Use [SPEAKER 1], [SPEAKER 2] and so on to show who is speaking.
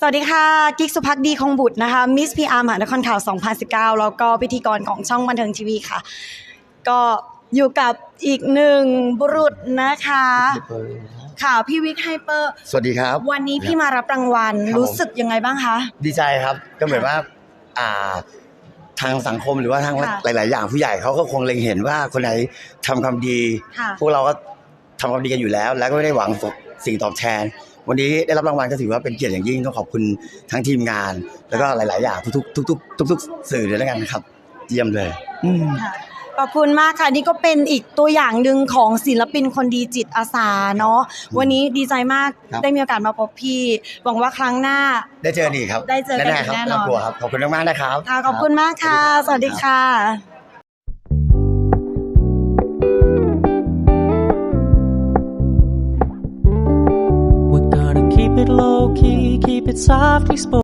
[SPEAKER 1] สวัสดีค่ะ กิ๊กสุภักดีคงบุตรนะคะ มิสพีอาร์มหานครข่าว 2019 แล้วก็พิธีกรของช่องบันเทิงทีวีค่ะ ก็อยู่กับอีกหนึ่งบุรุษนะคะ ค่ะ พี่วิกไฮเปอร์
[SPEAKER 2] สวัสดีครับ
[SPEAKER 1] วันนี้พี่มารับรางวัล
[SPEAKER 2] ครับ
[SPEAKER 1] รู้สึกยังไงบ้างคะ
[SPEAKER 2] ดีใจครับ ก็เหมือนว่า อ่า ทางสังคมหรือว่าทาง
[SPEAKER 1] ค่ะ
[SPEAKER 2] หลาย ๆ อย่างผู้ใหญ่เขาก็คงเล็งเห็นว่าคนไหนทำความดี
[SPEAKER 1] ค่ะ
[SPEAKER 2] พวกเราก็ทำความดีกันอยู่แล้ว แล้วก็ไม่ได้หวังสิ่งตอบแทน วันนี้ได้รับรางวัลก็ถือว่าเป็นเกียรติอย่างยิ่งต้องขอบคุณทั้งทีมงาน แล้วก็หลาย ๆ อย่างทุก ๆ ทุก ๆ ทุก ๆ สื่อเลยแล้วกันนะครับ เยี่ยมเลยอืม
[SPEAKER 1] ค่ะขอบคุณมากค่ะ นี่ก็เป็นอีกตัวอย่างหนึ่งของศิลปินคนดีจิตอาสาเนาะวันนี้ดีใจมาก
[SPEAKER 2] ครับ
[SPEAKER 1] ได้มีโอกาสมาพบพี่หวังว่าครั้งหน้า
[SPEAKER 2] ได้เจอดีครับ
[SPEAKER 1] ได้เจอกัน
[SPEAKER 2] แน่ๆครับ
[SPEAKER 1] แน่นอน
[SPEAKER 2] ไม่ต้องกลัวครับขอบคุณมากๆนะครับ
[SPEAKER 1] ค่ะขอบคุณมากค่ะ สวัสดีค่ะ
[SPEAKER 3] soft we spoke.